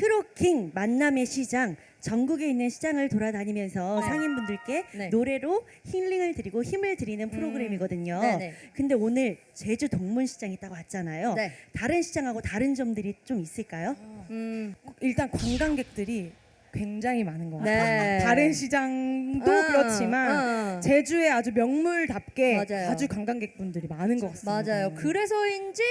트로킹 만남의 시장 전국에 있는 시장을 돌아다니면서 네. 상인분들께 네. 노래로 힐링을 드리고 힘을 드리는 프로그램이거든요. 네네. 근데 오늘 제주 동문시장이 딱 왔잖아요. 네. 다른 시장하고 다른 점들이 좀 있을까요? 음, 일단 관광객들이 굉장히 많은 것 같아요. 네. 다른 시장도 어, 그렇지만 어. 제주에 아주 명물답게 맞아요. 아주 관광객분들이 많은 것 같습니다. 맞아요. 그래서인지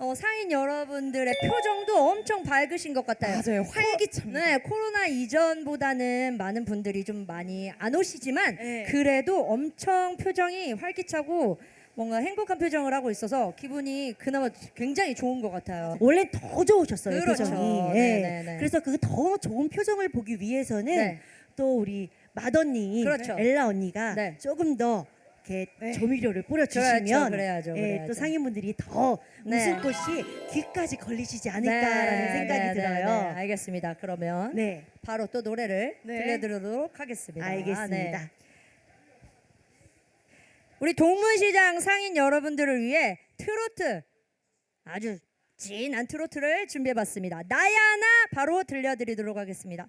어, 상인 여러분들의 표정도 엄청 밝으신 것 같아요. 맞아요. 활기차입니다. 네, 코로나 이전보다는 많은 분들이 좀 많이 안 오시지만 네. 그래도 엄청 표정이 활기차고 뭔가 행복한 표정을 하고 있어서 기분이 그나마 굉장히 좋은 것 같아요. 원래 더 좋으셨어요 그렇죠. 표정이. 네, 예. 네, 네. 그래서 그 더 좋은 표정을 보기 위해서는 네. 또 우리 맏언니 그렇죠. 엘라 언니가 네. 조금 더 이렇게 네. 조미료를 그렇죠, 뿌려주시면 그래야죠, 예, 그래야죠. 또 상인분들이 더 네. 웃음꽃이 귀까지 걸리시지 않을까라는 생각이 네, 네, 들어요. 네, 알겠습니다. 그러면 네, 바로 또 노래를 네. 들려드리도록 하겠습니다. 알겠습니다. 네. 우리 동문시장 상인 여러분들을 위해 트로트 아주 진한 트로트를 준비해봤습니다. 나야나 바로 들려드리도록 하겠습니다.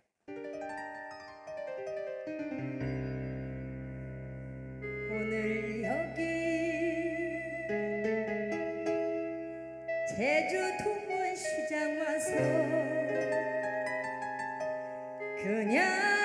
제주 동문시장 와서 그냥